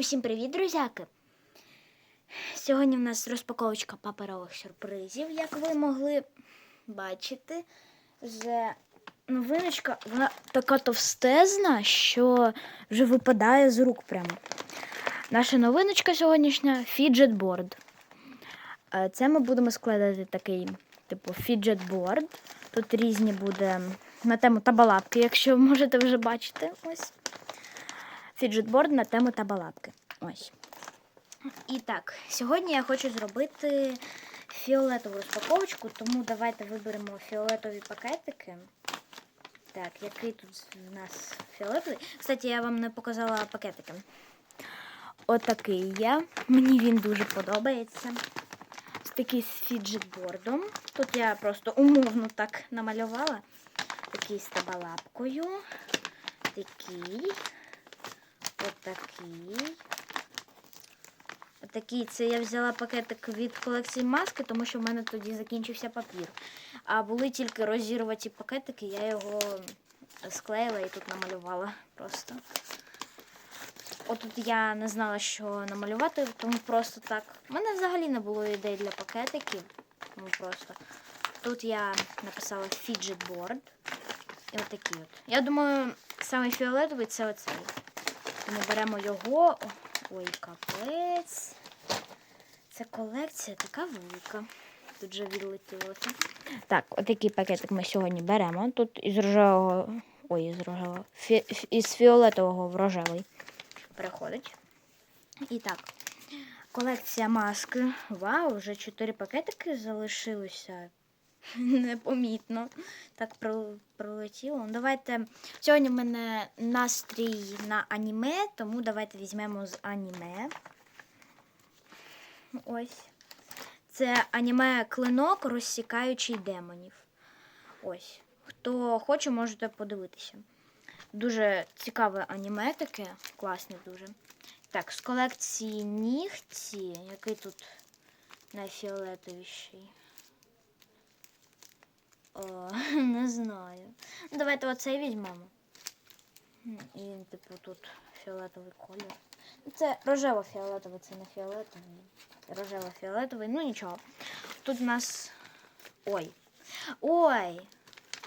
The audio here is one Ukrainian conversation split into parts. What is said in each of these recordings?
Усім привіт, друзяки! Сьогодні в нас розпаковочка паперових сюрпризів, як ви могли бачити. Вже новиночка, вона така товстезна, що вже випадає з рук прямо. Наша новиночка сьогоднішня фіджет-борд. Е, Це ми будемо складати такий, типу, фіджет-борд. Тут різні буде на тему табалапки, якщо можете вже бачити. Ось фіджетборд на тему табалапки. Ось. І так, сьогодні я хочу зробити фіолетову розпаковочку, тому давайте виберемо фіолетові пакетики. Так, який тут в нас фіолетовий? Кстати, я вам не показала пакетики. Отакий є. Мені він дуже подобається. Такий з фіджетбордом. Тут я просто умовно так намалювала. Такий з табалапкою. Такий. Отакий. Отакий. Це я взяла пакетик від колекції маски, тому що в мене тоді закінчився папір. А були тільки розірваті пакетики, я його склеїла і тут намалювала просто. Отут я не знала, що намалювати, тому просто так. У мене взагалі не було ідей для пакетиків. Тому просто. Тут я написала fidget board. І отакий от. Я думаю, саме фіолетовий це оцей. Ми беремо його. Ой, капець. Це колекція така велика. Тут же відлетілося. Так, отакий пакетик ми сьогодні беремо. Тут із рожевого. Ой, із рожевого. Фі- Із фіолетового в рожевий переходить. І так. Колекція маски. Вау, вже 4 пакетики залишилося. Непомітно. Так пролетіло. Давайте. Сьогодні в мене настрій на аніме, тому давайте візьмемо з аніме. Ось. Це аніме клинок, розсікаючий демонів. Ось. Хто хоче, можете подивитися. Дуже цікаве аніме таке, класне дуже. Так, з колекції нігті, який тут найфіолетовіший. О, не знаю. Ну, давайте оцей візьмемо. І, типу, тут фіолетовий колір. Ну, Це рожево-фіолетовий, це не фіолетовий. Рожево-фіолетовий, ну нічого. Тут у нас. Ой. Ой!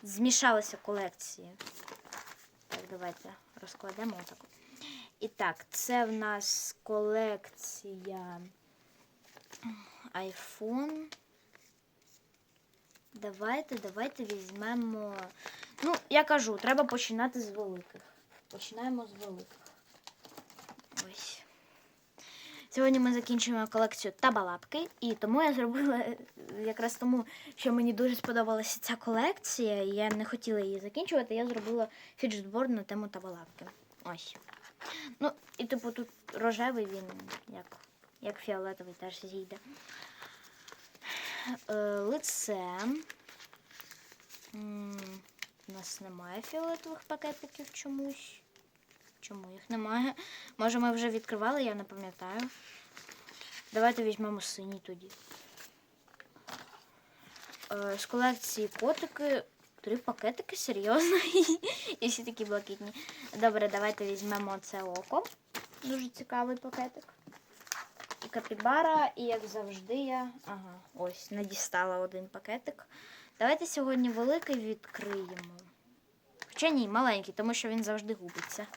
Змішалися колекції. Так, давайте розкладемо отак. І так, це в нас колекція iPhone. Давайте, давайте візьмемо. Ну, я кажу, треба починати з великих. Починаємо з великих. Ось. Сьогодні ми закінчуємо колекцію табалапки, і тому я зробила якраз тому, що мені дуже сподобалася ця колекція, і я не хотіла її закінчувати. Я зробила фіджетборд на тему табалапки. Ось. Ну, і типу тут рожевий він, як, як фіолетовий, теж зійде. Е, лице. У нас немає фіолетових пакетиків чомусь. Чому їх немає? Може, ми вже відкривали, я не пам'ятаю. Давайте візьмемо синій тоді. Е, з колекції котики. Три пакетики, серйозно. І всі такі блакитні. Добре, давайте візьмемо це око. Дуже цікавий пакетик. Капібара, і як завжди я. Ага, ось, надістала один пакетик. Давайте сьогодні великий відкриємо. Хоча ні, маленький, тому що він завжди губиться.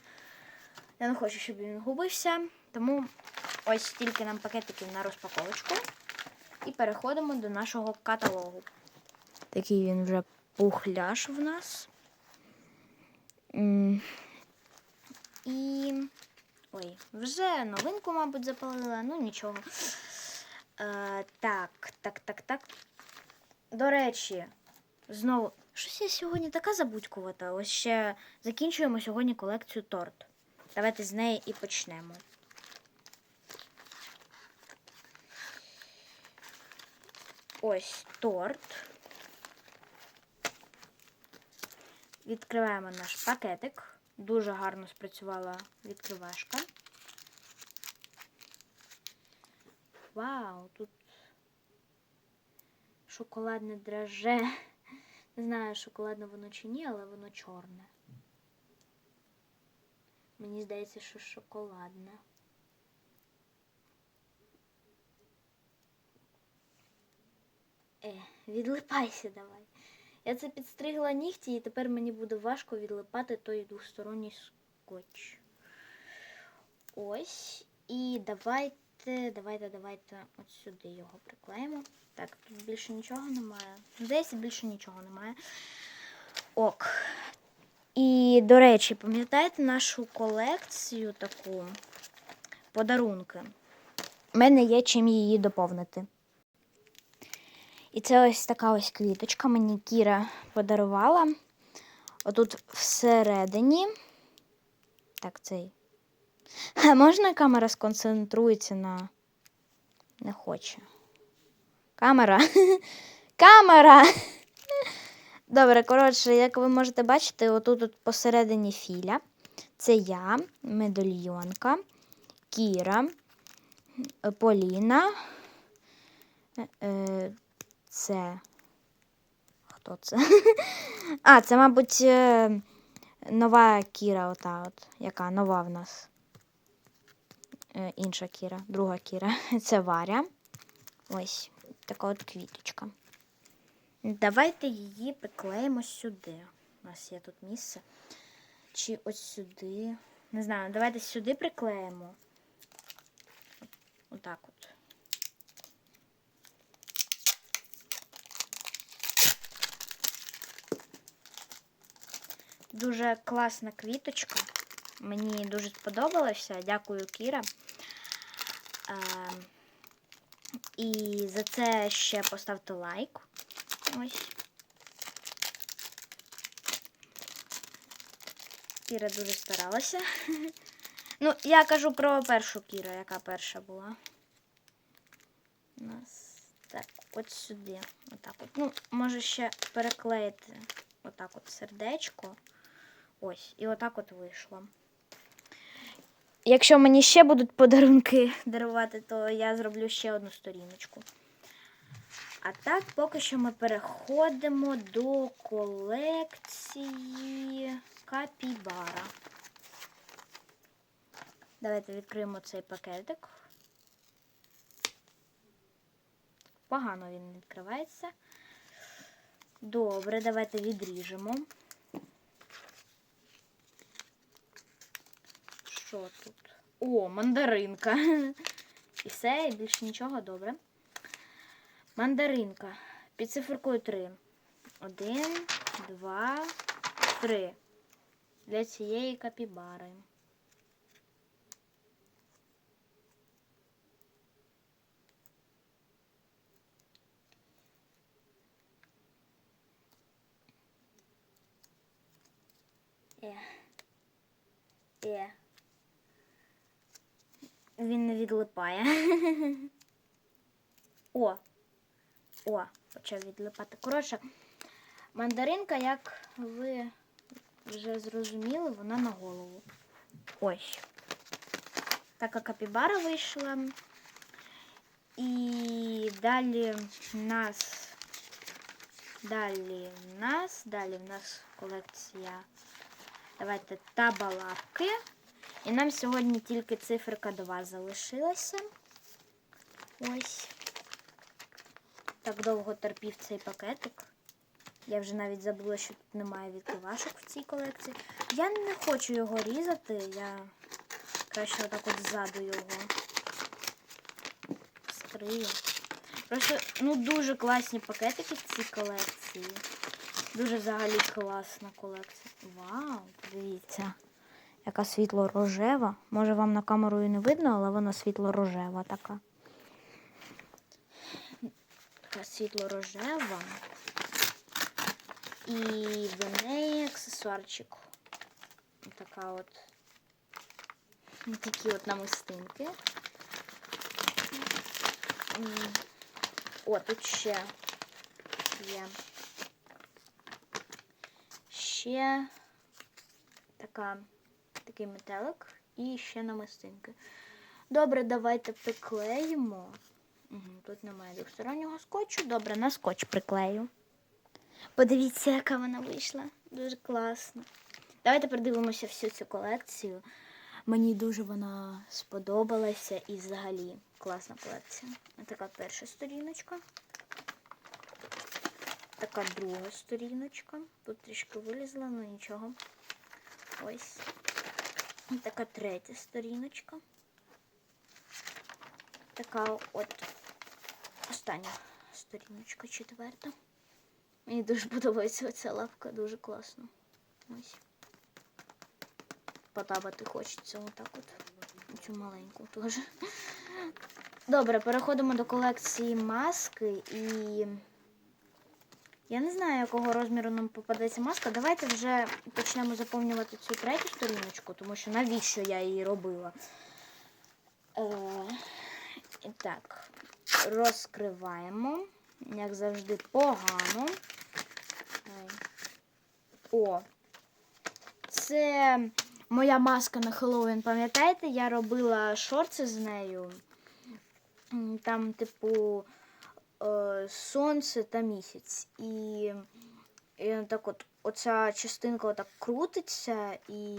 Я не хочу, щоб він губився. Тому ось стільки нам пакетиків на розпаковочку. І переходимо до нашого каталогу. Такий він вже пухляш в нас. І. Ой, вже новинку, мабуть, запалила, ну нічого. Е, так, так, так, так. До речі, знову. Щось я сьогодні така забудькувата. Ось ще закінчуємо сьогодні колекцію торт. Давайте з неї і почнемо. Ось торт. Відкриваємо наш пакетик. Дуже гарно спрацювала відкривашка. Вау, тут шоколадне драже. Не знаю, шоколадне воно чи ні, але воно чорне. Мені здається, що шоколадне. Е, відлипайся давай. Я це підстригла нігті, і тепер мені буде важко відлипати той двосторонній скотч. Ось. І давайте, давайте, давайте от сюди його приклеїмо. Так, тут більше нічого немає. Здається, більше нічого немає. Ок. І, до речі, пам'ятаєте нашу колекцію таку подарунки? У мене є чим її доповнити. І це ось така ось квіточка. Мені Кіра подарувала. Отут всередині. Так, цей. А можна камера сконцентрується на. Не хоче. Камера. Камера! Добре, коротше, як ви можете бачити, отут от посередині філя. Це я, медальйонка, Кіра, е, Поліна. Це. Хто це? А, це, мабуть, е, нова Кіра, ота от, яка нова в нас. Е, Інша Кіра, друга Кіра. Це Варя. Ось така от квіточка. Давайте її приклеїмо сюди. У нас є тут місце. Чи ось сюди. Не знаю, давайте сюди приклеїмо. Отак от. Дуже класна квіточка. Мені дуже сподобалося. Дякую, Кіра. Ем, і за це ще поставте лайк. Ось. Кіра дуже старалася. Ну, я кажу про першу Кіру, яка перша була. У нас так, от сюди. Отак от. Ну, може ще переклеїти отак от сердечко. Ось, і отак от вийшло. Якщо мені ще будуть подарунки дарувати, то я зроблю ще одну сторіночку. А так, поки що ми переходимо до колекції Капібара. Давайте відкриємо цей пакетик. Погано він відкривається. Добре, давайте відріжемо. Що тут? О, мандаринка. І все, і більше нічого, добре. Мандаринка. Під циферкою 3. Один, два, три. Для цієї капібари. Е. Е. Він не відлипає. О! О, почав відлипати. Коротше, мандаринка, як ви вже зрозуміли, вона на голову. Ось. Така капібара вийшла. І далі в нас. Далі в нас. Далі в нас колекція. Давайте табалавки. І нам сьогодні тільки циферка 2 залишилася. Ось. Так довго терпів цей пакетик. Я вже навіть забула, що тут немає відкривашок в цій колекції. Я не хочу його різати, я краще отак от ззаду його скрию. Просто ну дуже класні пакетики в цій колекції. Дуже взагалі класна колекція. Вау, подивіться. Яка світло-рожева. Може вам на камеру і не видно, але вона світло-рожева така. Така світло-рожева. І в неї аксесуарчик. Така от. Такі от намистинки. О, тут ще є. Ще така, такий метелик і ще намистинки. Добре, давайте приклеїмо. Угу, тут немає двостороннього скотчу. Добре, на скотч приклею. Подивіться, яка вона вийшла. Дуже класно. Давайте придивимося всю цю колекцію. Мені дуже вона сподобалася і взагалі класна колекція. Така перша сторіночка. така друга сторіночка. Тут трішки вилізла, але нічого. Ось. Така третя сторіночка. Така от остання сторіночка, четверта. Мені дуже подобається оця лапка, дуже класно. Ось. Потапати хочеться отак от. Цю маленьку теж. Добре, переходимо до колекції маски і. Я не знаю, якого розміру нам попадеться маска. Давайте вже почнемо заповнювати цю третю сторіночку, тому що навіщо я її робила. Е, і так, розкриваємо. Як завжди, погано. О, це моя маска на Хеллоуін, пам'ятаєте? Я робила шорти з нею. Там, типу, сонце та місяць. І, і так от оця частинка отак крутиться і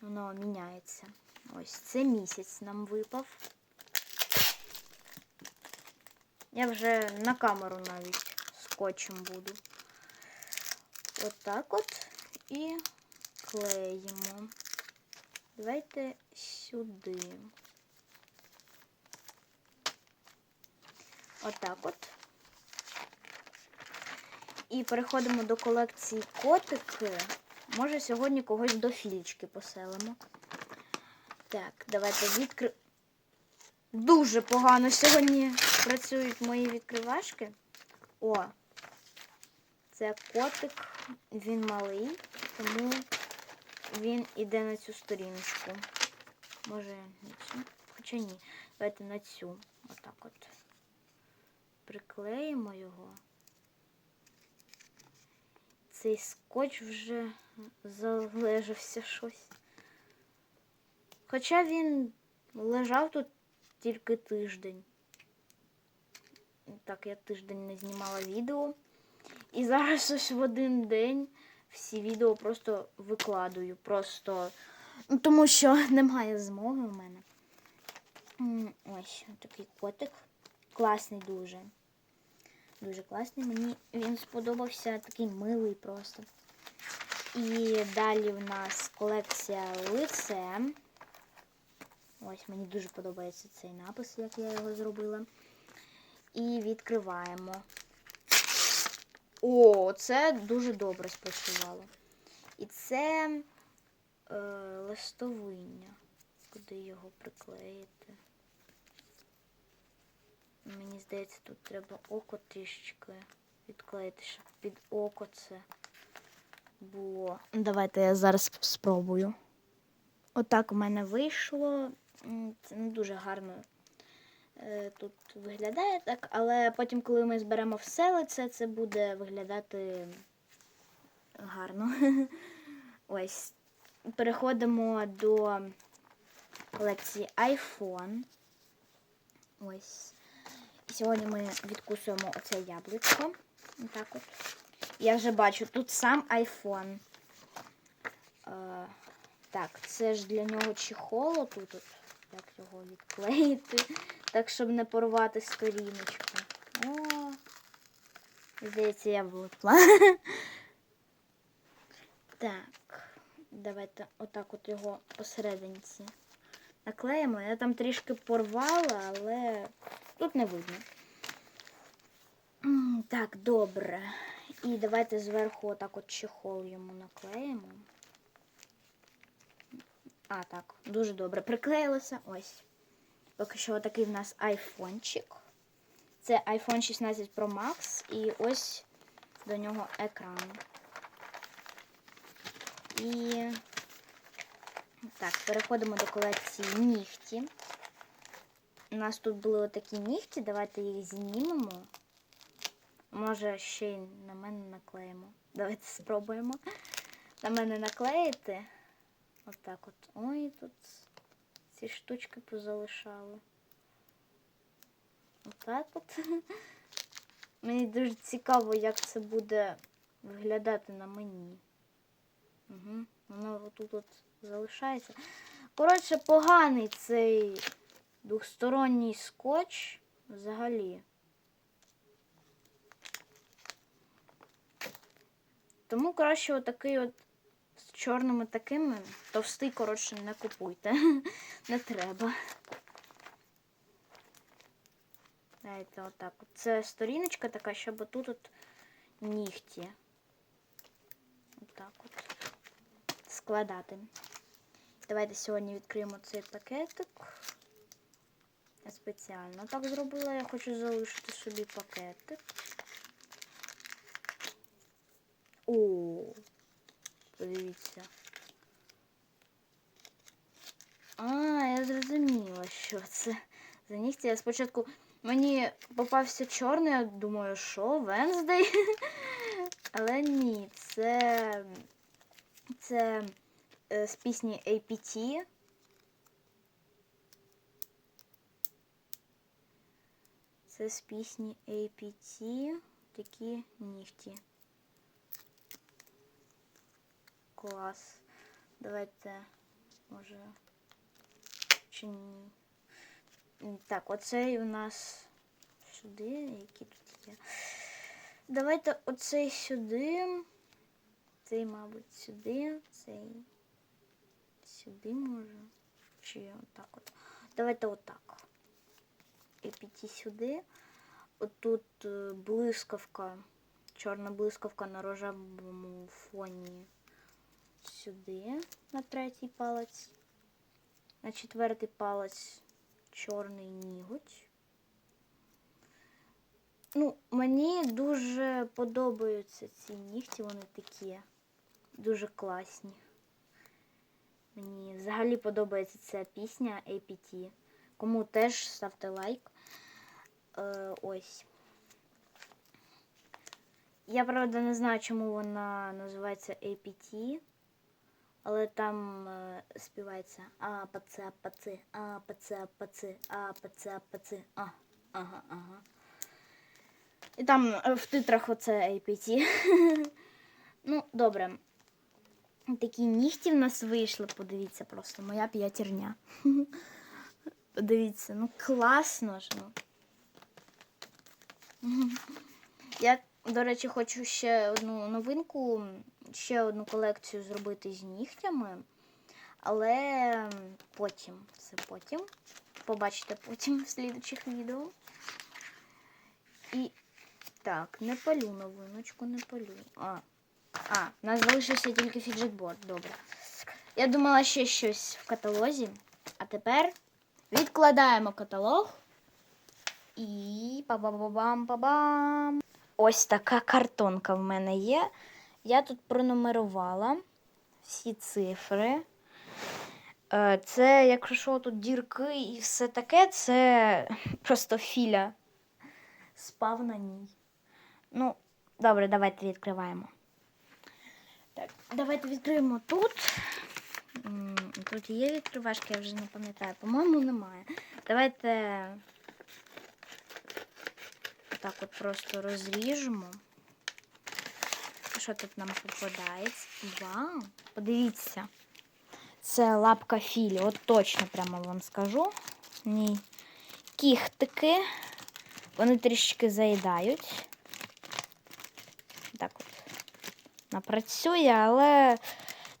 воно міняється. Ось це місяць нам випав. Я вже на камеру навіть скотчем буду. Отак от і клеїмо. Давайте сюди. Отак от. І переходимо до колекції котики. Може, сьогодні когось до філічки поселимо. Так, давайте відкри... Дуже погано сьогодні працюють мої відкривашки. О, це котик, він малий, тому він іде на цю сторіночку. Може, на цю? Хоча ні. Давайте на цю. Отак от. Приклеїмо його. Цей скотч вже залежався щось. Хоча він лежав тут тільки тиждень. Так, я тиждень не знімала відео. І зараз ось в один день всі відео просто викладую. Просто ну, тому що немає змоги у мене. Ось такий котик. Класний дуже. Дуже класний. Мені він сподобався такий милий просто. І далі в нас колекція лице. Ось мені дуже подобається цей напис, як я його зробила. І відкриваємо. О, це дуже добре спрацювало. І це е, листовиння. Куди його приклеїти? Мені здається, тут треба око трішечки відклеїти, щоб під око це було. Давайте я зараз спробую. Отак у мене вийшло. Це не дуже гарно е, тут виглядає так, але потім, коли ми зберемо все лице, це буде виглядати гарно. Ось. Переходимо до колекції iPhone. Ось. Сьогодні ми відкусуємо оце яблучко. Отак от. Я вже бачу, тут сам iPhone. Е, так, це ж для нього чехол тут. От. Як його відклеїти, так, щоб не порвати сторіночку. О, здається, я влипла. Так, давайте отак от його посерединці наклеїмо. Я там трішки порвала, але тут не видно. Так, добре. І давайте зверху отак от чехол йому наклеїмо. А, так, дуже добре. Приклеїлося. Ось. Поки що отакий в нас айфончик. Це iPhone 16 Pro Max. І ось до нього екран. І так, переходимо до колекції нігті. У нас тут були отакі нігті, давайте їх знімемо. Може, ще й на мене наклеїмо. Давайте спробуємо. На мене наклеїти. Отак от. Ой, тут ці штучки позалишали. Отак от. Мені дуже цікаво, як це буде виглядати на мені. Угу. Воно отут от залишається. Коротше, поганий цей двосторонній скотч взагалі. Тому краще отакий от з чорними такими. Товстий, коротше, не купуйте. не треба. Дайте отак. Це сторіночка така, щоб тут от нігті. Отак от. Складати. Давайте сьогодні відкриємо цей пакетик. Я спеціально так зробила. Я хочу залишити собі пакетик. О, подивіться. А, я зрозуміла, що це за нігті. Я спочатку мені попався чорний, я думаю, що, Венздей? Але ні, це, це е, з пісні APT. Це з пісні APT такі нігті. Клас. Давайте, може, чи ні. Так, оцей у нас сюди, які тут є. Давайте оцей сюди. Цей, мабуть, сюди, цей сюди може. Чи отак от. Давайте отак. І піти сюди. Отут е, блискавка, чорна блискавка на рожевому фоні сюди, на третій палець. На четвертий палець чорний ніготь. Ну, мені дуже подобаються ці нігті, вони такі дуже класні. Мені взагалі подобається ця пісня APT. Кому теж ставте лайк. Е, ось. Я правда не знаю, чому вона називається APT, але там е, співається А, паце, паце, а, паце, паце, а, паце, паце, а, ага, ага. І там е, в титрах оце APT. ну, добре. Такі нігті в нас вийшли, подивіться просто, моя п'ятірня. Подивіться, ну класно ж. Ну. Я, до речі, хочу ще одну новинку, ще одну колекцію зробити з нігтями. Але потім, це потім. Побачите потім в слідучих відео. І так, не палю новиночку, не палю. А, а, у нас залишився тільки фіджетборд, добре. Я думала ще щось в каталозі. А тепер відкладаємо каталог. І па-ба-ба-бам-па-бам. Ось така картонка в мене є. Я тут пронумерувала всі цифри. Е, Це, якщо що, тут дірки і все таке, це просто філя спав на ній. Ну, добре, давайте відкриваємо. Так, давайте відкриємо тут. Тут є відкривашки, я вже не пам'ятаю. По-моєму, немає. Давайте так от просто розріжемо. Що тут нам попадається? Вау! Подивіться. Це лапка філі. От точно прямо вам скажу. Ні. Кіхтики. Вони трішки заїдають. Так от. Вона працює, але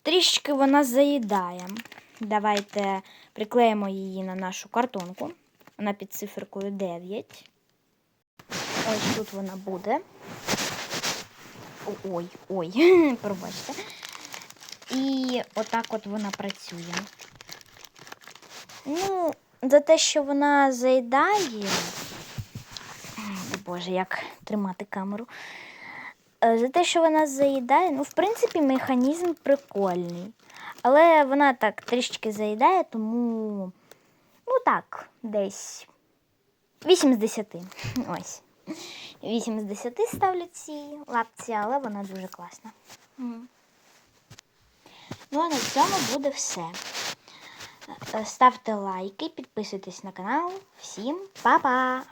трішки вона заїдає. Давайте приклеїмо її на нашу картонку. Вона під циферкою 9. Ось тут вона буде. Ой, ой, пробачте. І отак от вона працює. Ну, за те, що вона заїдає. Боже, як тримати камеру. Е, За те, що вона заїдає, ну, в принципі, механізм прикольний. Але вона так трішки заїдає, тому, ну так, десь 8 з 10. Ось. 8 з 10 ставлю цій лапці, але вона дуже класна. Ну, а на цьому буде все. Е, Ставте лайки, підписуйтесь на канал. Всім па-па!